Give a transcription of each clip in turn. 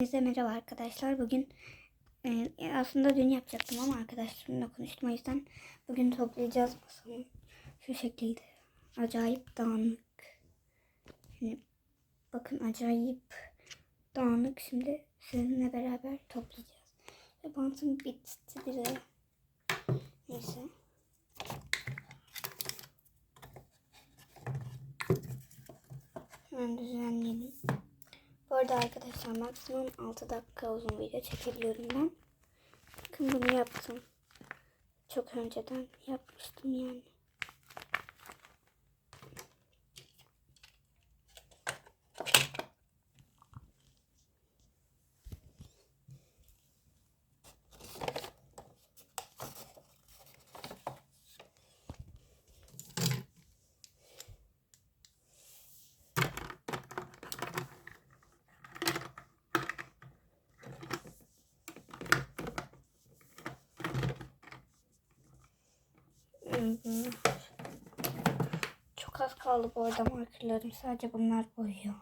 Herkese merhaba arkadaşlar. Bugün e, aslında dün yapacaktım ama arkadaşlarımla konuştum. O yüzden bugün toplayacağız masamı. Şu şekilde. Acayip dağınık. Yani bakın acayip dağınık. Şimdi sizinle beraber toplayacağız. Ve bantım bitti bile. Neyse. Hemen düzenleyelim. Bu arada arkadaşlar maksimum 6 dakika uzun video çekebiliyorum ben. Bakın bunu yaptım. Çok önceden yapmıştım yani. Çok az kaldı bu arada markerlarım. Sadece bunlar boyuyor.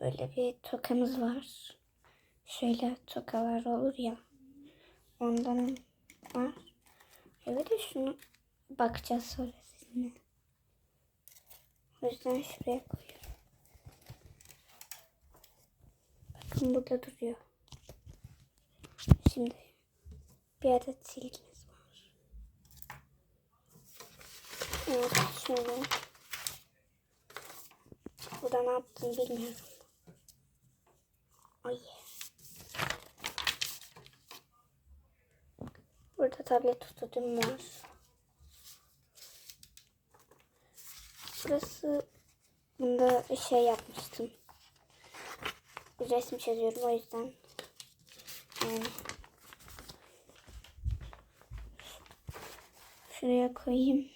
Böyle bir tokamız var. Şöyle tokalar olur ya. Ondan var. Evet de şunu bakacağız sonra sizinle. O yüzden şuraya koyuyorum. Bakın burada duruyor. Şimdi bir adet silgimiz var. Evet şöyle. Burada ne yaptım bilmiyorum. Ay. Burada tablet tutucum var. Burası bunda şey yapmıştım. Resim çiziyorum o yüzden. Yani Şuraya koyayım.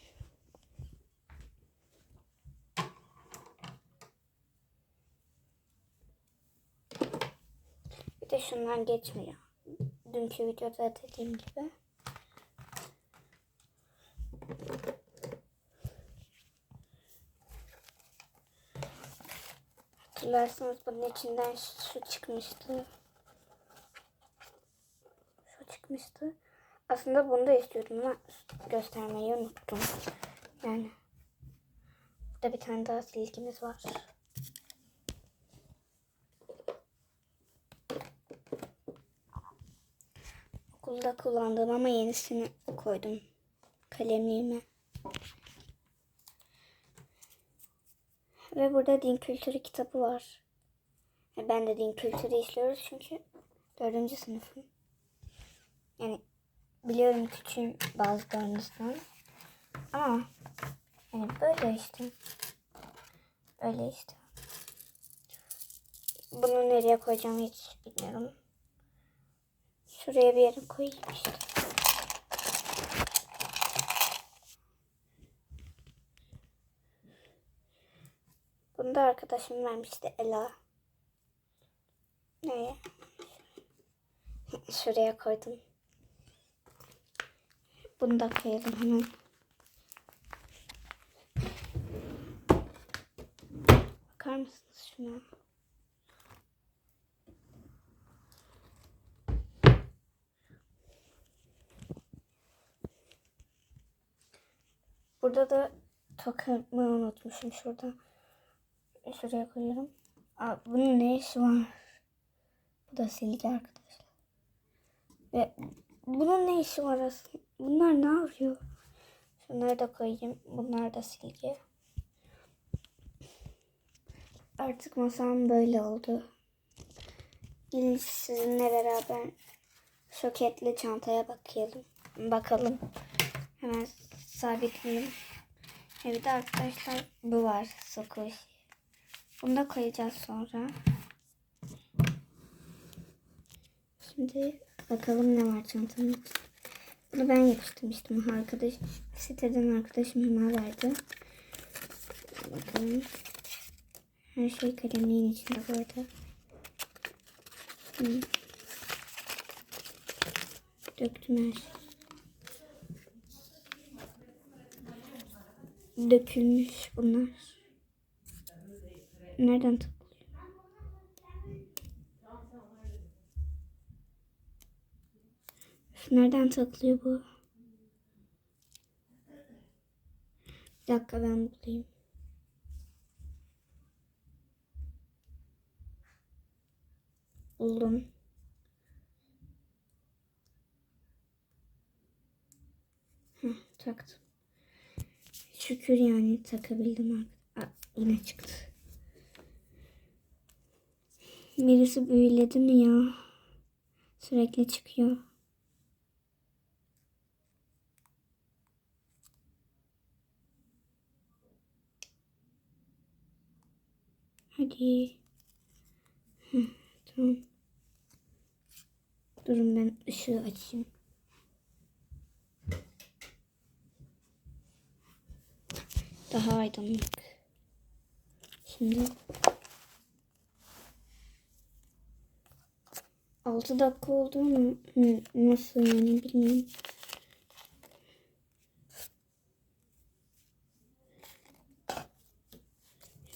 Bir de şunlar geçmiyor. Dünkü videoda dediğim gibi. Hatırlarsanız bunun içinden şu çıkmıştı. Şu çıkmıştı. Aslında bunu da istiyordum ama göstermeyi unuttum. Yani burada bir tane daha silgimiz var. Okulda kullandığım ama yenisini koydum kalemliğime. Ve burada din kültürü kitabı var. Ben de din kültürü işliyoruz çünkü dördüncü sınıfım. Yani Biliyorum küçüğüm bazılarınızdan. Ama yani böyle işte. Öyle işte. Bunu nereye koyacağım hiç bilmiyorum. Şuraya bir yere koyayım işte. Bunu da arkadaşım vermişti Ela. Neye? Şuraya koydum. Bunu da koyalım hemen. Bakar mısınız şuna? Burada da tokamı unutmuşum şurada. Şuraya koyuyorum. Aa, bunun ne işi var? Bu da silgi arkadaşlar. Ve bunun ne işi var aslında? Bunlar ne yapıyor? Şunları da koyayım. Bunlar da silgi. Artık masam böyle oldu. Gelin sizinle beraber şoketli çantaya bakalım. Bakalım. Hemen sabitleyelim. Evet arkadaşlar bu var. Sokuş. Bunu da koyacağız sonra. Şimdi bakalım ne var çantanın içinde. Bunu ben yapıştırmıştım. Arkadaş, siteden arkadaşım hemen verdi. Bakalım. Her şey kalemliğin içinde bu arada. Hmm. Döktüm her şey. Dökülmüş bunlar. Nereden tıkladım? Nereden takılıyor bu? Bir dakika ben bulayım. Buldum. Heh, taktım. Şükür yani takabildim. Aa, yine çıktı. Birisi büyüledi mi ya? Sürekli çıkıyor. Heh, tamam. Durun ben ışığı açayım. Daha aydınlık. Şimdi 6 dakika oldu mu? Nasıl yani bilmiyorum.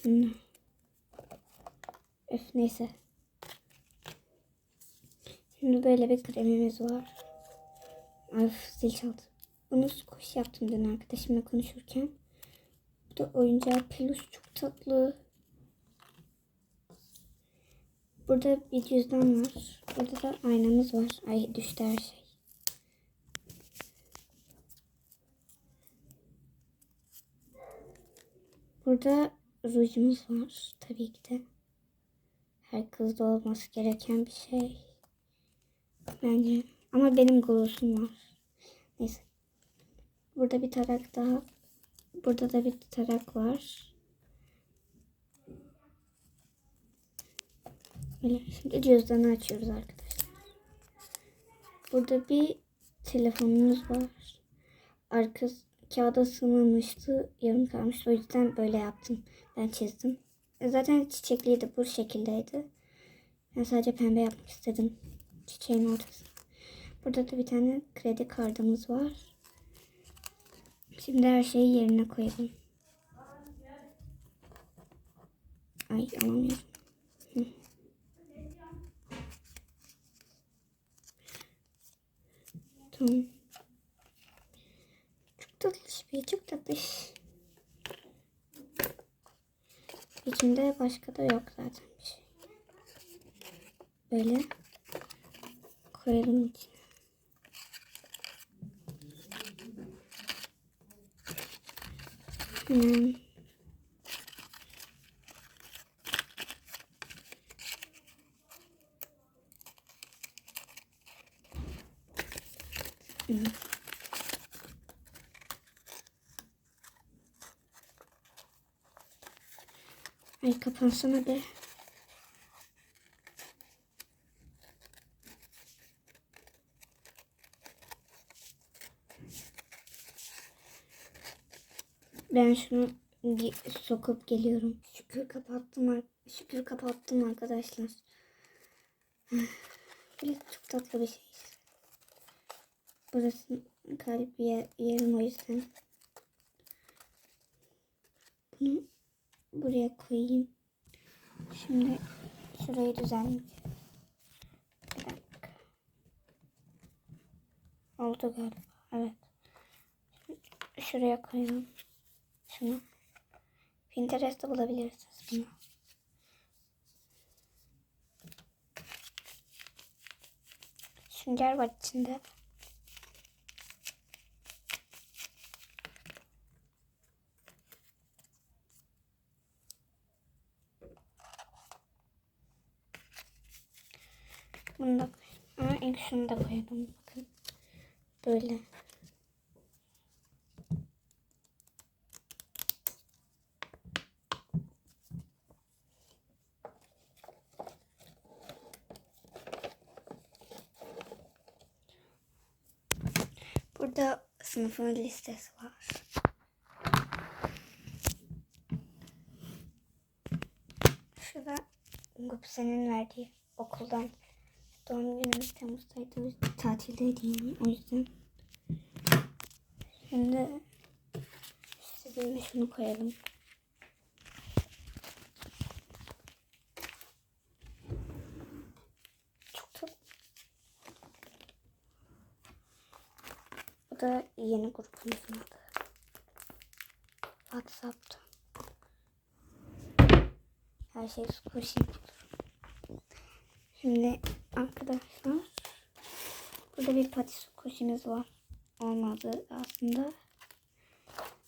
Şimdi. Öf neyse. Şimdi böyle bir kremimiz var. Ay zil çaldı. Bunu koş yaptım dün arkadaşımla konuşurken. Bu da oyuncağı peluş çok tatlı. Burada bir cüzdan var. Burada da aynamız var. Ay düştü her şey. Burada rujumuz var. Tabii ki de. Her kızda olması gereken bir şey. Bence. Ama benim glossum var. Neyse. Burada bir tarak daha. Burada da bir tarak var. Böyle şimdi cüzdanı açıyoruz arkadaşlar. Burada bir telefonumuz var. Arkası kağıda sığmamıştı. Yarım kalmıştı. O yüzden böyle yaptım. Ben çizdim. Zaten çiçekliydi. Bu şekildeydi. Ben sadece pembe yapmak istedim. Çiçeğin ortası. Burada da bir tane kredi kartımız var. Şimdi her şeyi yerine koyalım. Ay alamıyorum. Hı. Tamam. Çok tatlış bir, çok tatlış. Başka da yok zaten bir şey. Böyle koyalım içine. Hemen Ay kapansana be. Ben şunu sokup geliyorum. Şükür kapattım. Şükür kapattım arkadaşlar. Böyle çok tatlı bir şey. Burası kalp yer, yerim o yüzden. Bunu buraya koyayım. Şimdi şurayı düzenleyeceğim. Bir dakika. Oldu galiba. Evet. Şuraya koyalım. Şunu. Pinterest'te bulabilirsiniz bunu. Sünger var içinde. Bunu da koy. Ama ilk şunu da koyalım. Bakın. Böyle. Burada sınıfın listesi var. Şurada Gupse'nin verdiği okuldan doğum günümüz Temmuz'daydı. o yüzden- Tatildeydi yani o yüzden. Şimdi sizinle şunu koyalım. Çok tatlı. da yeni grubumuzun adı. WhatsApp'ta. Her şey squishy. Şimdi arkadaşlar burada bir pati squishy'miz var. Olmadı aslında.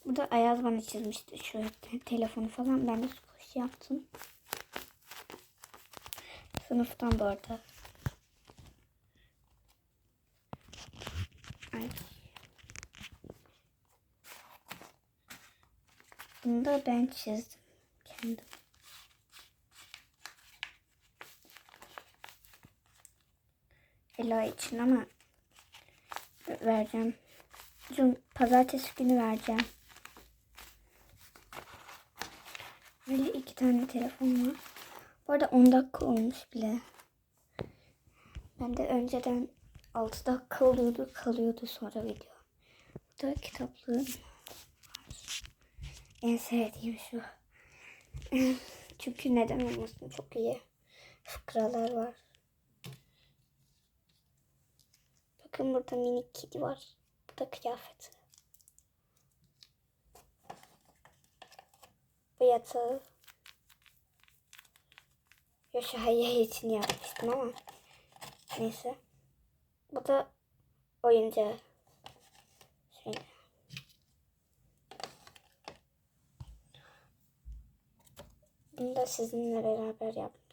Burada Ayaz bana çizmişti şu te- telefonu falan. Ben de squishy yaptım. Sınıftan bu arada. Ay. Bunu da ben çizdim. Kendim. Ela için ama vereceğim. Cum pazartesi günü vereceğim. Böyle iki tane telefon var. Bu arada 10 dakika olmuş bile. Ben de önceden 6 dakika oluyordu kalıyordu sonra video. Bu da kitaplığım. En sevdiğim şu. Çünkü neden olmasın çok iyi. Fıkralar var. Bakın burada minik kedi var. Bu da kıyafeti. Bu yatağı. Yaşaya için yapmıştım ama. Neyse. Bu da oyuncağı. Şöyle. Bunu da sizinle beraber yapmıştık.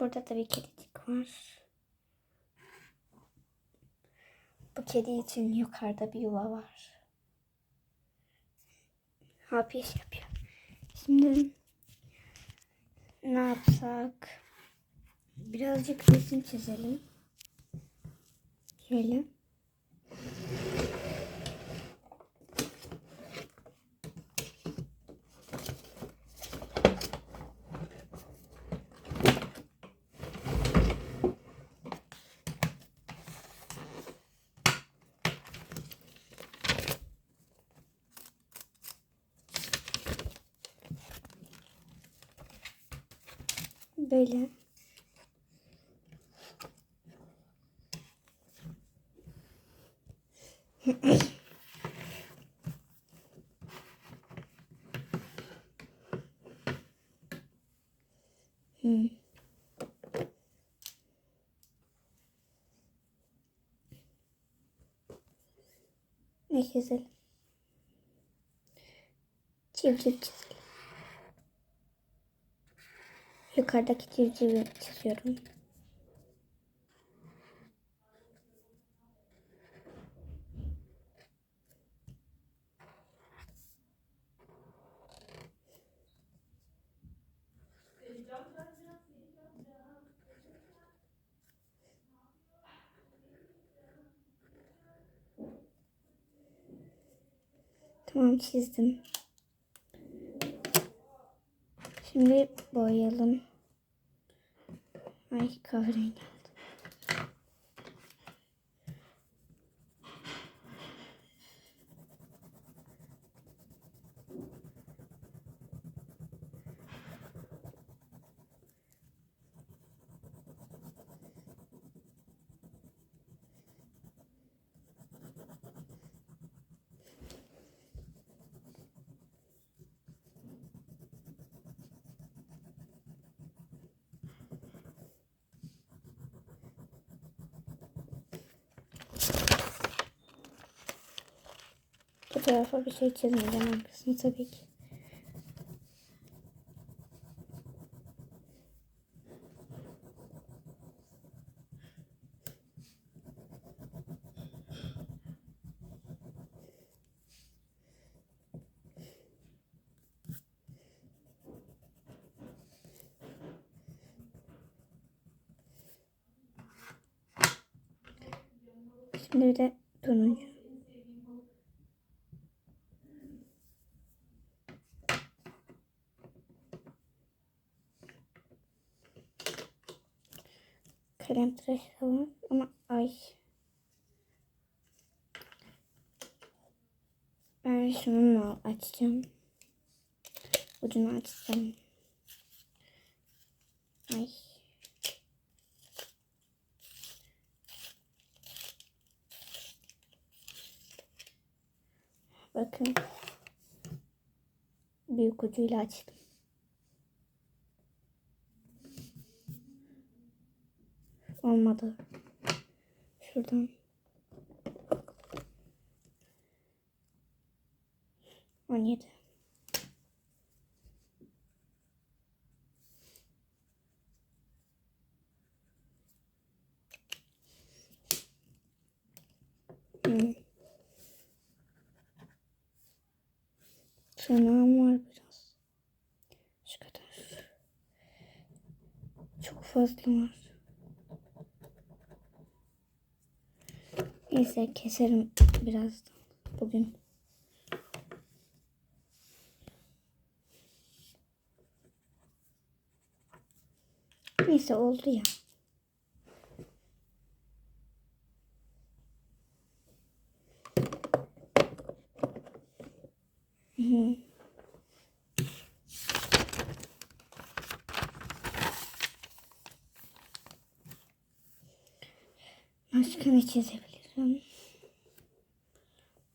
Burada da bir kedicik var. Bu kedi için yukarıda bir yuva var. Hapis yapıyor. Şimdi ne yapsak? Birazcık resim çizelim. Şöyle. Böyle. Hmm. Ne çizelim? Civciv çizelim. Yukarıdaki civcivi çiziyorum. Tamam çizdim. Şimdi boyayalım. Ay kahverengi Bu tarafa bir şey çizmeyeceğim arkasını tabii ki. Şimdi bir de turuncu. Kalem tıraşı var ama ay. Ben şununla açacağım. Ucunu açsam. Ay. Bakın. Büyük ucuyla açtım. Olmadı. Şuradan. On yedi. Hmm. Tırnağım var biraz. Şu kadar. Çok fazla var. Neyse keserim birazdan. Bugün. Neyse oldu ya. Hı hı. Başka ne çizebilirim?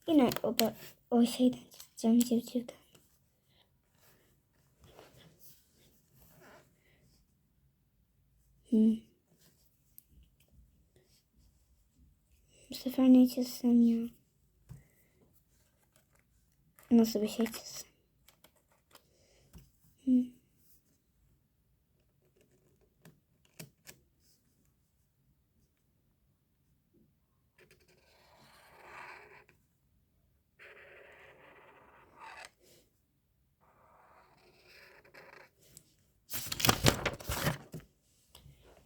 Yine o o şeyden çizeceğim civcivden. Hmm. Bu sefer ne çizsem ya? Nasıl bir şey çizsem?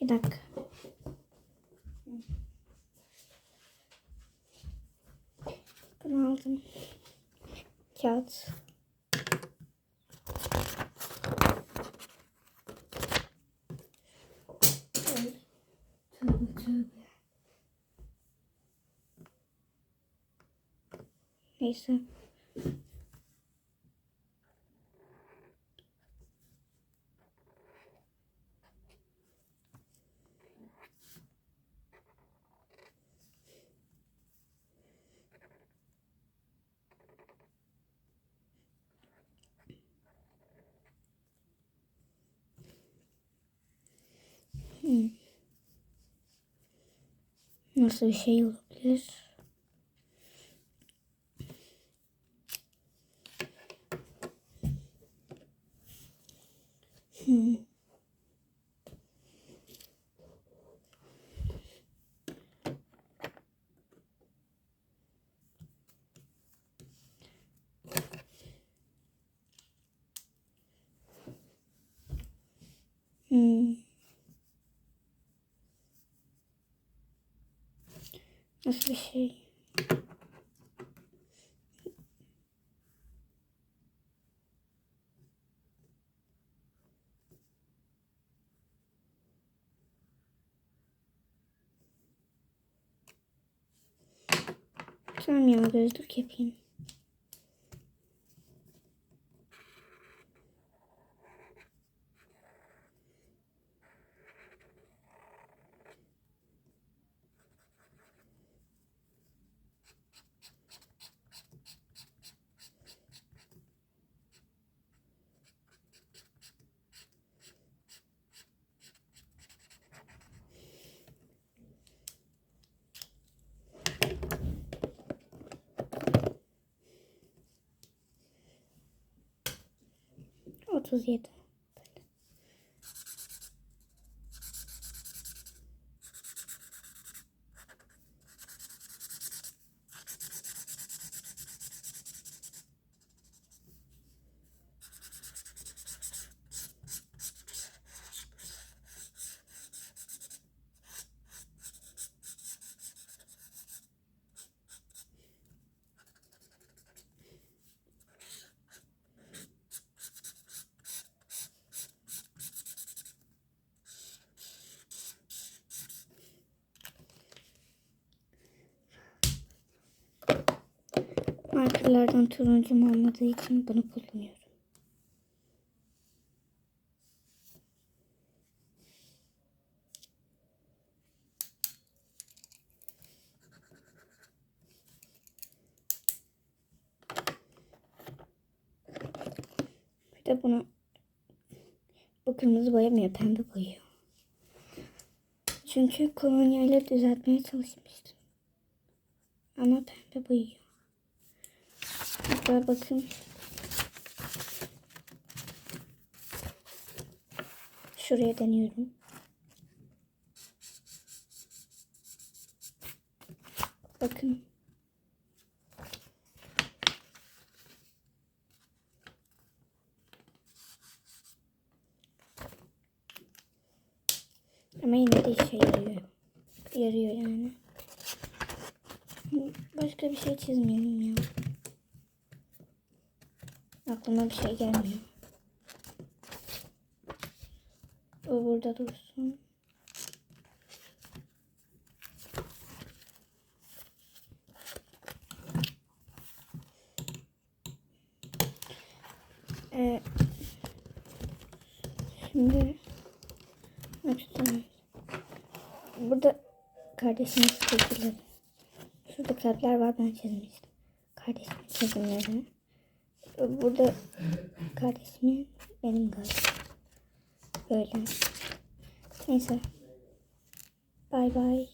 Bir dakika. Bunu aldım. Tövbe. Neyse. Nasıl bir şey olabilir? Hmm. Hmm. Nasıl bir şey? Tamam ya gözlük yapayım. Otuz yedi. Markerlardan turuncum olmadığı için bunu kullanıyorum. Bir de bunu bu kırmızı boyamıyor pembe boyuyor. Çünkü kolonyayla düzeltmeye çalışmıştım. Ama pembe boyuyor. Hatta bakın. Şuraya deniyorum. Bakın. Ama yine de işe yarıyor. Yarıyor yani. Başka bir şey çizmeyelim ya. Aklıma bir şey gelmiyor. O burada dursun. Ee, şimdi tutalım? Burada kardeşimin çizgileri. Şurada kalpler var ben çizmiştim. Kardeşimin çizimleri. Burada kardeşimin benim galiba. Böyle. Neyse. Bay bay.